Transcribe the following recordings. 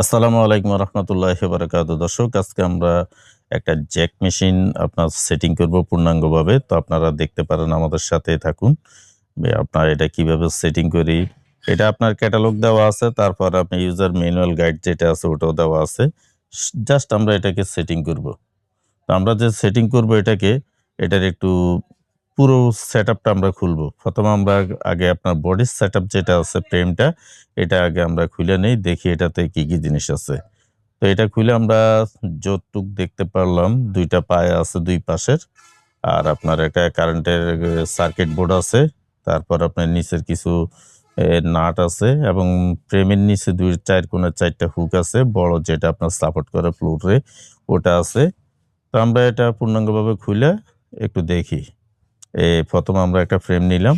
আসসালামু আলাইকুম রহমতুল্লাহ বারকাত। দর্শক, আজকে আমরা একটা জ্যাক মেশিন আপনার সেটিং করব পূর্ণাঙ্গভাবে। তো আপনারা দেখতে পারেন আমাদের সাথে থাকুন। আপনার এটা কীভাবে সেটিং করি? এটা আপনার ক্যাটালগ দেওয়া আছে, তারপর আপনি ইউজার ম্যানুয়াল গাইড যেটা আছে, ওটাও দেওয়া আছে। জাস্ট আমরা এটাকে সেটিং করব। তো আমরা যে সেটিং করব এটাকে, এটার একটু পুরো সেট আপটা আমরা খুলবো। প্রথমে আমরা আগে আপনার বডির সেট আপ যেটা আছে ফ্রেমটা এটা আগে আমরা খুলে নেই, দেখি এটাতে কি কি জিনিস আছে। তো এটা খুলে আমরা যতটুক দেখতে পারলাম, দুইটা পায়ে আছে দুই পাশের, আর আপনার একটা কারেন্টের সার্কিট বোর্ড আছে, তারপর আপনার নিচের কিছু নাট আছে, এবং ফ্রেমের নিচে দুই, চার কোণের চারটা হুক আছে, বড় যেটা আপনার সাপোর্ট করে ফ্লোরে ওটা আছে। তো আমরা এটা পূর্ণাঙ্গভাবে খুলে একটু দেখি। এ প্রথম আমরা একটা ফ্রেম নিলাম।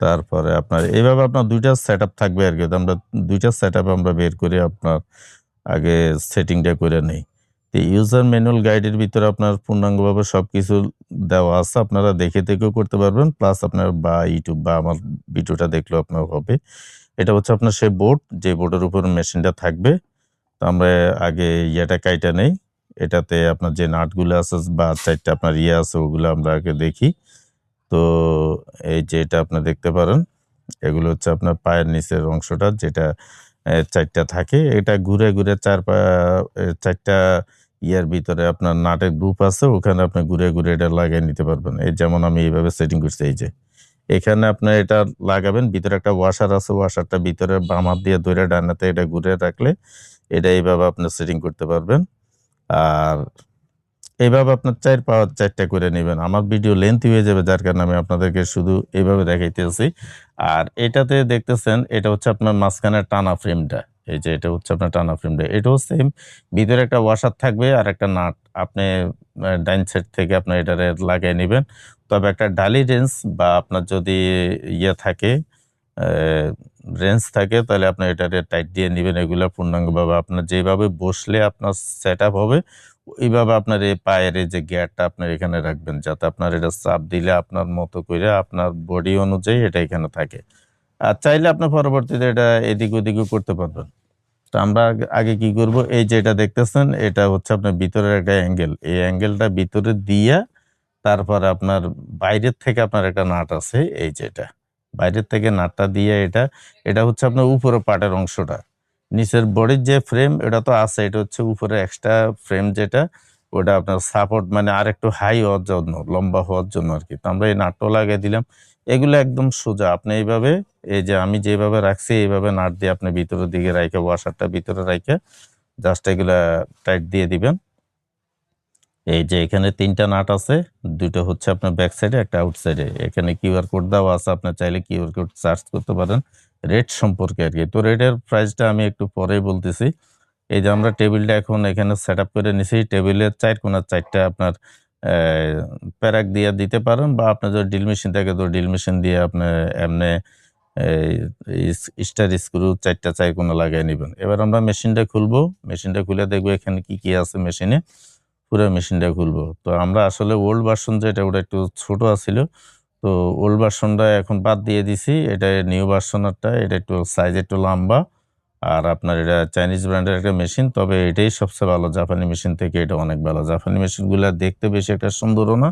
তারপরে আপনার, এইভাবে আপনার দুইটা সেট থাকবে আর কি। আমরা দুইটা সেট আমরা বের করে আপনার আগে সেটিংটা করে নেই। তো ইউজার ম্যানুয়াল গাইডের ভিতরে আপনার পূর্ণাঙ্গভাবে সব কিছু দেওয়া আছে। আপনারা দেখে দেখেও করতে পারবেন। প্লাস আপনার বা ইউটিউব বা আমার ভিডিওটা দেখলেও আপনার হবে। এটা হচ্ছে আপনার সেই বোর্ড যে বোর্ডের উপর মেশিনটা থাকবে। তো আমরা আগে ইয়েটা কাইটা নেই। এটাতে আপনার যে নাটগুলো আছে বা চারটা আপনার ইয়ে আছে, ওগুলো আমরা আগে দেখি। তো এই যে এটা আপনি দেখতে পারেন, এগুলো হচ্ছে আপনার পায়ের নিচের অংশটা যেটা চারটা থাকে। এটা ঘুরে ঘুরে চার চারটা ইয়ার ভিতরে আপনার নাটের গ্রুপ আছে, ওখানে আপনি ঘুরে ঘুরে এটা লাগিয়ে নিতে পারবেন। এই যেমন আমি এইভাবে সেটিং করছি, এই যে। এখানে আপনি এটা লাগাবেন, ভিতরে একটা ওয়াশার আছে ওয়াশারটা ভিতরে বাম হাত দিয়ে ধরে ডানাতে এটা ঘুরে রাখলে, এটা এইভাবে আপনি সেটিং করতে পারবেন। আর এইভাবে আপনার চার পাওয়ার চারটা করে নেবেন। আমার ভিডিও লেন্থি হয়ে যাবে, যার কারণে আমি আপনাদেরকে শুধু এইভাবে দেখাইতেছি। আর এটাতে দেখতেছেন, এটা হচ্ছে আপনার মাঝখানে টানা ফ্রেমটা এই যে এটা হচ্ছে আপনার টানা ফ্রেমটা এটাও সেম ভিতরে একটা ওয়াশার থাকবে আর একটা নাট। আপনি ডাইন সাইড থেকে আপনার এটা লাগিয়ে নেবেন। তবে একটা ডালি রেঞ্জ বা আপনার যদি ইয়ে থাকে রেঞ্জ থাকে, তাহলে আপনার এটা টাইট দিয়ে নেবেন। এগুলো পূর্ণাঙ্গভাবে আপনার যেভাবে বসলে আপনার সেট হবে, ওইভাবে আপনার এই পায়ের যে গিয়ারটা আপনার এখানে রাখবেন, যাতে আপনার এটা চাপ দিলে আপনার মতো করে আপনার বডি অনুযায়ী এটা এখানে থাকে। আর চাইলে আপনি পরবর্তীতে এটা এদিক ওদিকও করতে পারবেন। তো আমরা আগে- কি করব? এই যে এটা দেখতেছেন, এটা হচ্ছে আপনার ভিতরের একটা অ্যাঙ্গেল এই অ্যাঙ্গেলটা ভিতরে দিয়া তারপর আপনার বাইরের থেকে আপনার একটা নাট আছে, এই যে এটা। বাইরের থেকে নাটটা দিয়ে এটা এটা হচ্ছে আপনার উপরে পাটের অংশটা। নিচের বডির যে ফ্রেম এটা তো আছে, এটা হচ্ছে উপরে এক্সট্রা ফ্রেম যেটা, ওটা আপনার সাপোর্ট মানে আর একটু হাই হওয়ার জন্য, লম্বা হওয়ার জন্য আর কি তো আমরা এই নাটও লাগিয়ে দিলাম। এগুলো একদম সোজা, আপনি এইভাবে, এই যে আমি যেভাবে রাখছি, এইভাবে নাট দিয়ে আপনি ভিতরের দিকে রাখে ওয়াশারটা ভিতরে রাখে জাস্ট এগুলা টাইট দিয়ে দিবেন। এই যে এখানে তিনটা নাট আছে, দুটো হচ্ছে আপনার ব্যাক সাইডে একটা আউট সাইডে এখানে কিউআর কোড দেওয়া আছে আপনার চাইলে কিউআর কোড সার্চ করতে পারেন রেট সম্পর্কে আর কি তো রেটের প্রাইসটা আমি একটু পরেই বলতেছি। এই যে আমরা টেবিলটা এখন এখানে সেট করে নিছি টেবিলের চার কোনার চারটা আপনার প্যারাক দিয়ে দিতে পারেন বা আপনার যদি ড্রিল মেশিন থাকে তো ড্রিল মেশিন দিয়ে আপনি এমনি স্টার স্ক্রু চারটা চার কোনা লাগিয়ে নেবেন। এবার আমরা মেশিনটা খুলবো। মেশিনটা খুলে দেখব এখানে কি কি আছে মেশিনে পুরো মেশিনটা খুলবো। তো আমরা আসলে ওল্ড ভার্সন যেটা, ওটা একটু ছোট আছিল। তো ওল্ড ভার্সনটা এখন বাদ দিয়ে দিছি। এটা নিউ ভার্সনারটা এটা একটু সাইজ একটু লম্বা। আর আপনার এটা চাইনিজ ব্র্যান্ডের একটা মেশিন তবে এটাই সবচেয়ে ভালো জাপানি মেশিন থেকে এটা অনেক ভালো। জাপানি মেশিনগুলো দেখতে বেশি একটা সুন্দরও না।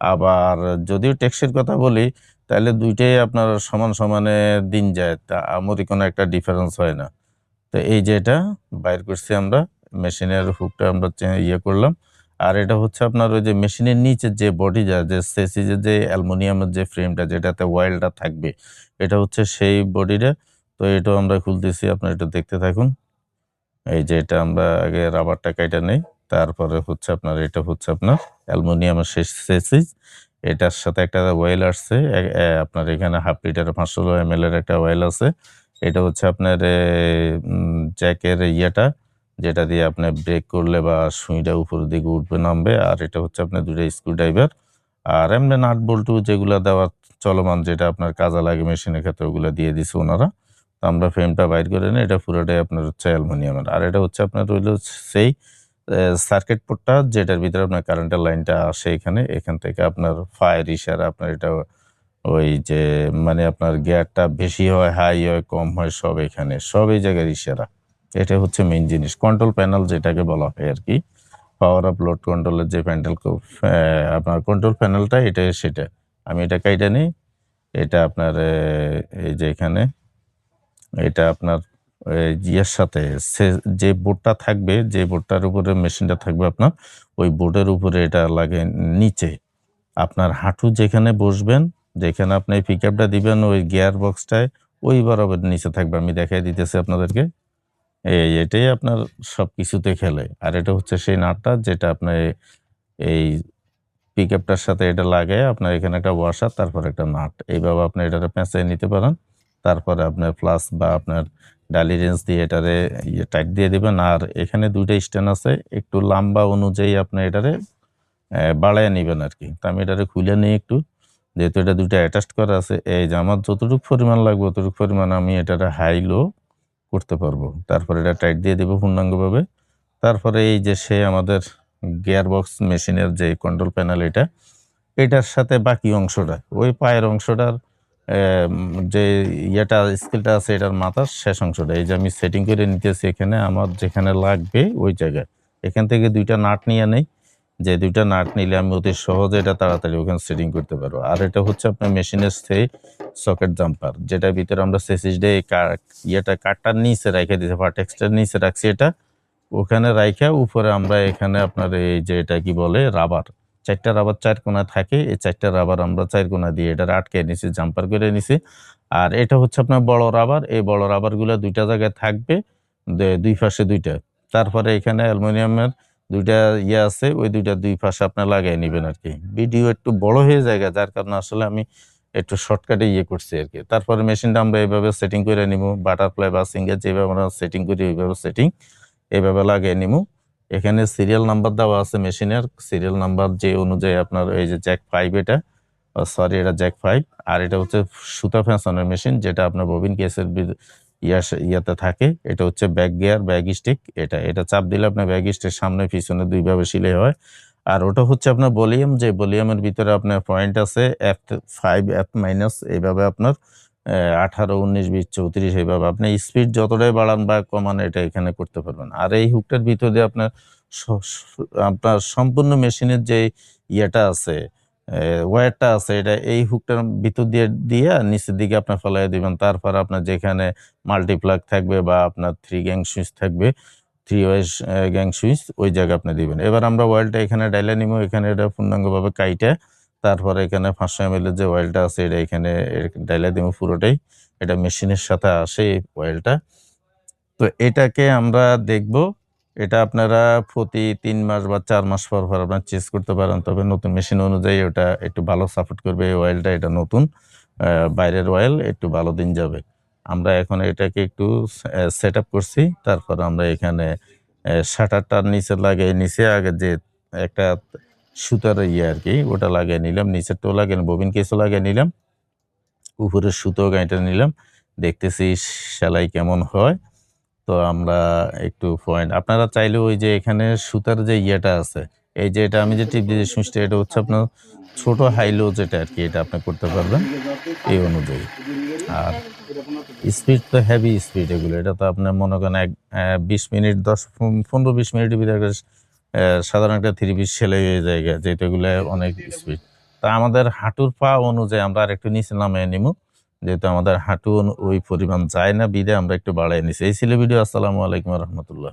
আবার যদিও ট্যাক্সের কথা বলি, তাহলে দুইটাই আপনার সমান সমানে দিন যায়। তা আমারই কোনো একটা ডিফারেন্স হয় না। তো এই যে এটা, বাইর করছি আমরা। মেশিনের হুকটা আমরা ইয়ে করলাম। আর এটা হচ্ছে আপনার ওই যে মেশিনের নিচে যে বডি যা, যে সেসিজের যে অ্যালুমিনিয়ামের যে ফ্রেমটা যেটাতে ওয়েলটা থাকবে, এটা হচ্ছে সেই বডিটা তো এটাও আমরা খুলতেছি, আপনার এটা দেখতে থাকুন। এই যে এটা আমরা আগে রাবারটা কাইটা নেই, তারপরে হচ্ছে আপনার, এটা হচ্ছে আপনার অ্যালুমিনিয়ামের শেষ সেসিজ এটার সাথে একটা ওয়েল আসছে আপনার এখানে হাফ লিটার পাঁচশো এম এর একটা ওয়েল আছে। এটা হচ্ছে আপনার জ্যাকের ইয়েটা যেটা দিয়ে আপনি ব্রেক করলে বা সুইটা উপরের দিকে উঠবে, নামবে। আর এটা হচ্ছে আপনার দুটো স্ক্রু ড্রাইভার আর এমনি নাট বল্টু যেগুলো দেওয়ার চলমান, যেটা আপনার কাজে লাগে মেশিনের ক্ষেত্রে, ওগুলো দিয়ে দিছে ওনারা। তো আমরা ফ্রেমটা বাইর করে নিই, এটা পুরোটাই আপনার হচ্ছে অ্যালুমিনিয়ামের আর এটা হচ্ছে আপনার রইল সেই সার্কিট পোর্টটা যেটার ভিতরে আপনার কারেন্টের লাইনটা আসে এখানে। এখান থেকে আপনার ফায়ার ইশারা আপনার এটা ওই যে মানে আপনার গিয়ারটা বেশি হয় হাই হয়, কম হয়, সব এখানে, সব এই জায়গার ইশারা এটা হচ্ছে মেইন জিনিস। কন্ট্রোল প্যানেল যেটাকে বলা হয় আর কি। পাওয়ার আপ লোড কন্ট্রোলের যে প্যানেল আপনার কন্ট্রোল প্যানেলটা এটা সেটা। আমি এটা কাইটা নিই, এটা আপনার এই যে এখানে, এটা আপনার ইয়ের সাথে যে বোর্ডটা থাকবে, যে বোর্ডটার উপরে মেশিনটা থাকবে আপনার, ওই বোর্ডের উপরে এটা লাগে নিচে। আপনার হাঁটু যেখানে বসবেন, যেখানে আপনি পিক আপটা দিবেন, ওই গিয়ার বক্সটায় ওই বরাবর নিচে থাকবে। আমি দেখাই দিতেছি আপনাদেরকে। এই এটাই আপনার সব কিছুতে খেলে। আর এটা হচ্ছে সেই নাটটা যেটা আপনার এই পিক আপটার সাথে এটা লাগে আপনার এখানে একটা ওয়াশার তারপর একটা নাট। এইভাবে আপনি এটারে পেঁচাই নিতে পারেন। তারপরে আপনার প্লাস বা আপনার ডালি রেঞ্জ দিয়ে এটারে ইয়ে টাইট দিয়ে দেবেন। আর এখানে দুইটা স্ট্যান্ড আছে। একটু লম্বা অনুযায়ী আপনি এটারে বাড়ায় নেবেন আর কি তো আমি এটারে খুলে নিই একটু। যেহেতু এটা দুইটা অ্যাটাচ করা আছে, এই যে আমার যতটুকু পরিমাণ লাগবে ততটুকু পরিমাণ আমি এটারে হাই লো করতে পারব। তারপরে এটা টাইট দিয়ে দেবো পূর্ণাঙ্গভাবে। তারপরে এই যে সে আমাদের গিয়ার বক্স মেশিনের যে কন্ট্রোল প্যানেল এটা, এটার সাথে বাকি অংশটা, ওই পায়ের অংশটার যে ইয়েটা, স্কেলটা আছে এটার মাথার শেষ অংশটা, এই যে আমি সেটিং করে নিতেছি এখানে, আমার যেখানে লাগবে ওই জায়গায়। এখান থেকে দুইটা নাট নিয়ে নেই। যে দুইটা নাট নিলে আমি অতি সহজে এটা তাড়াতাড়ি ওখানে সেটিং করতে পারব। আর এটা হচ্ছে আপনার মেশিনের সেই সকেট জাম্পার যেটার ভিতরে আমরা সেসিস ডে ইয়েটা কাঠটার নিচে রেখে দিতে পার্টেক্সটার নিচে রাখছি এটা। ওখানে রাইখা উপরে আমরা এখানে আপনার এই যে এটা কি বলে রাবার চারটা রাবার চার কোনা থাকে, এই চারটা রাবার আমরা চার কোনা দিয়ে এটা আটকে নিছি জাম্পার করে নিছি। আর এটা হচ্ছে আপনার বড় রাবার এই বড় রাবারগুলো দুইটা জায়গায় থাকবে দুই পাশে দুইটা। তারপরে এখানে অ্যালুমিনিয়ামের দুইটা ইয়ে আছে, ওই দুইটা দুই পাশে আপনার লাগাই নেবেন আর কি ভিডিও একটু বড় হয়ে যায় যার কারণে আসলে আমি একটু শর্টকাটে ইয়ে করছি আর কি তারপরে মেশিনটা আমরা এইভাবে সেটিং করে নিব বাটারফ্লাই বা সিঙ্গেল যেভাবে আমরা সেটিং করি, ওইভাবে সেটিং এইভাবে লাগিয়ে নিব। এখানে সিরিয়াল নাম্বার দেওয়া আছে মেশিনের সিরিয়াল নাম্বার যে অনুযায়ী আপনার এই যে জ্যাক ফাইভ এটা সরি এটা জ্যাক ফাইভ আর এটা হচ্ছে সুতা ফ্যাশনের মেশিন যেটা আপনার ববিন কেসের ইয়াতে থাকে। এটা হচ্ছে ব্যাক গিয়ার ব্যাগ স্টিক। এটা এটা চাপ দিলে আপনার ব্যাগ স্টিক সামনে পিছনে দুইভাবে সিলাই হয়। আর ওটা হচ্ছে আপনার ভলিউম। যে ভলিউমের ভিতরে আপনার পয়েন্ট আছে এফ ফাইভ এফ মাইনাস এইভাবে আপনার আঠারো, উনিশ, বিশ, চৌত্রিশ, এইভাবে আপনি স্পিড যতটাই বাড়ান বা কমান, এটা এখানে করতে পারবেন। আর এই হুকটার ভিতর আপনার আপনার সম্পূর্ণ মেশিনের যে ইয়েটা আছে ওয়্যারটা আছে, এটা এই হুকটার ভিতর দিয়ে দিয়ে নিচের দিকে আপনার ফেলাই দিবেন। তারপর আপনার যেখানে মাল্টিপ্লাগ থাকবে বা আপনার থ্রি গ্যাং সুইচ থাকবে থ্রি ওয়েস গ্যাং সুইচ ওই জায়গায় আপনি দিবেন। এবার আমরা অয়েলটা এখানে ডাইলে নিব এখানে এটা পূর্ণাঙ্গভাবে কাইটে, তারপরে এখানে পাঁচশো এম এর যে অয়েলটা আছে, এটা এখানে ডাইলে দিব পুরোটাই। এটা মেশিনের সাথে আসে এই অয়েলটা তো এটাকে আমরা দেখব এটা আপনারা প্রতি তিন মাস বা চার মাস পর পর আপনার চেঞ্জ করতে পারেন। তবে নতুন মেশিন অনুযায়ী ওটা একটু ভালো সাপোর্ট করবে এই অয়েলটা এটা নতুন। বাইরের অয়েল একটু ভালো দিন যাবে। আমরা এখন এটাকে একটু সেট করছি। তারপর আমরা এখানে শাটারটার নিচে লাগিয়ে, নিচে আগে যে একটা সুতার ইয়ে আর কি, ওটা লাগিয়ে নিলাম। নিচেরটাও লাগিয়ে ববিন কেসও লাগিয়ে নিলাম। উপরের সুতো গাঁইটা নিলাম। দেখতেছি সেলাই কেমন হয়। তো আমরা একটু পয়েন্ট আপনারা চাইলে ওই যে এখানে সুতার যে ইয়েটা আছে এই যে এটা আমি যে টিপ দিয়ে সুইচটা এটা হচ্ছে আপনার ছোট হাইলো যেটা আর কি এটা আপনি করতে পারবেন এই অনুযায়ী। আর স্পিড তো হেভি স্পিড এগুলো এটা তো আপনার মনে করেন এক বিশ মিনিট দশ পনেরো বিশ মিনিটের ভিতরে একটা, সাধারণ একটা থ্রি পিস সেলাই হয়ে যায় যেহেতু এগুলো অনেক স্পিড তা আমাদের হাঁটুর পা অনুযায়ী আমরা আর একটু নিচে নামিয়ে নিব যেহেতু আমাদের হাঁটু ওই পরিমাণ যায় না, বিদে আমরা একটু বাড়াই নিছি। এই ছিল ভিডিও, আসসালামু আলাইকুম রহমতুল্লাহ।